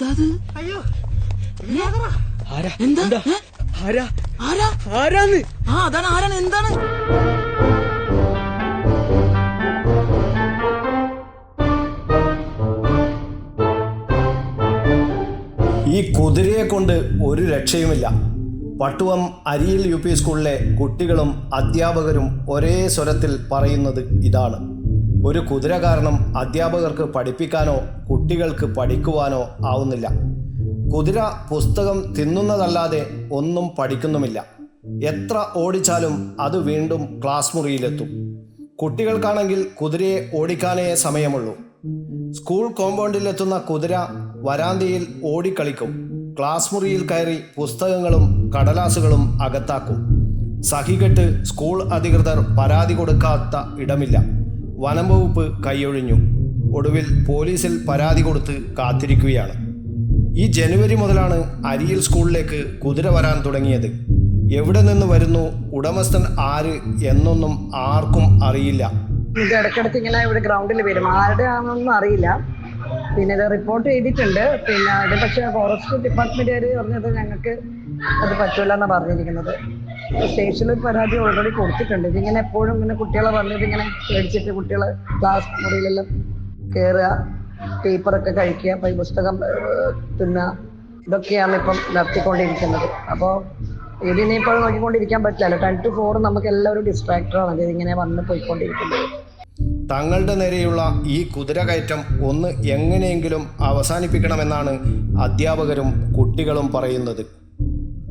അയ്യോ ആരാ? എന്താ? എന്താ? ആരാ? ആരാ? ആരാന്ന്? ആ അതാണ് ആരാണ്? എന്താണ്? ഈ കുതിരയെ കൊണ്ട് ഒരു രക്ഷയുമില്ല. പട്ടുവം അരിയിൽ യു പി സ്കൂളിലെ കുട്ടികളും അധ്യാപകരും ഒരേ സ്വരത്തിൽ പറയുന്നത് ഇതാണ്. ഒരു കുതിര കാരണം അധ്യാപകർക്ക് പഠിപ്പിക്കാനോ കുട്ടികൾക്ക് പഠിക്കുവാനോ ആവുന്നില്ല. കുതിര പുസ്തകം തിന്നുന്നതല്ലാതെ ഒന്നും പഠിക്കുന്നുമില്ല. എത്ര ഓടിച്ചാലും അത് വീണ്ടും ക്ലാസ് മുറിയിലെത്തും. കുട്ടികൾക്കാണെങ്കിൽ കുതിരയെ ഓടിക്കാനേ സമയമുള്ളൂ. സ്കൂൾ കോമ്പൗണ്ടിലെത്തുന്ന കുതിര വരാന്തയിൽ ഓടിക്കളിക്കും. ക്ലാസ് മുറിയിൽ കയറി പുസ്തകങ്ങളും കടലാസുകളും അകത്താക്കും. സഹികെട്ട് സ്കൂൾ അധികൃതർ പരാതി കൊടുക്കാത്ത ഇടമില്ല. വനം വകുപ്പ് കൈയൊഴിഞ്ഞു. ഒടുവിൽ പോലീസിൽ പരാതി കൊടുത്ത് കാത്തിരിക്കുകയാണ്. ഈ ജനുവരി മുതലാണ് അരിയിൽ സ്കൂളിലേക്ക് കുതിര വരാൻ തുടങ്ങിയത്. എവിടെ നിന്ന് വരുന്നു ഉടമസ്ഥൻ ആര് എന്നൊന്നും ആർക്കും അറിയില്ല. ഇടയ്ക്കിടയ്ക്ക് ഇങ്ങനെ ഇവിടെ ഗ്രൗണ്ടിൽ വരും. ആരുടെ ആണെന്നൊന്നും അറിയില്ല. പിന്നെ ഇത് റിപ്പോർട്ട് ചെയ്തിട്ടുണ്ട്. പിന്നെ അത് പക്ഷേ ഫോറസ്റ്റ് ഡിപ്പാർട്ട്മെന്റുകാർ പറഞ്ഞത് ഞങ്ങൾക്ക് അത് പറ്റൂല എന്നാണ് പറഞ്ഞിരിക്കുന്നത്. സ്റ്റേഷനിൽ പരാതി ഓൾറെഡി കൊടുത്തിട്ടുണ്ട്. ഇതിങ്ങനെ എപ്പോഴും ഇങ്ങനെ കുട്ടികളെ പറഞ്ഞത് ഇങ്ങനെ പേടിച്ചിട്ട് കുട്ടികളെ ക്ലാസ് മുറിയിലെല്ലാം കയറുക പേപ്പറൊക്കെ കഴിക്കുക പൈ പുസ്തകം തിന്നുക. ഇതൊക്കെയാണ് ഇപ്പം നടത്തിക്കൊണ്ടിരിക്കുന്നത്. അപ്പോൾ ഇതിനിപ്പോൾ നോക്കിക്കൊണ്ടിരിക്കാൻ പറ്റില്ലല്ലോ. ടെൻ ടു ഫോർ നമുക്ക് എല്ലാവരും ഡിസ്ട്രാക്ടറാണ് ഇതിങ്ങനെ വന്ന് പോയിക്കൊണ്ടിരിക്കുന്നത്. തങ്ങളുടെ നേരെയുള്ള ഈ കുതിരകയറ്റം ഒന്ന് എങ്ങനെയെങ്കിലും അവസാനിപ്പിക്കണമെന്നാണ് അധ്യാപകരും കുട്ടികളും പറയുന്നത്.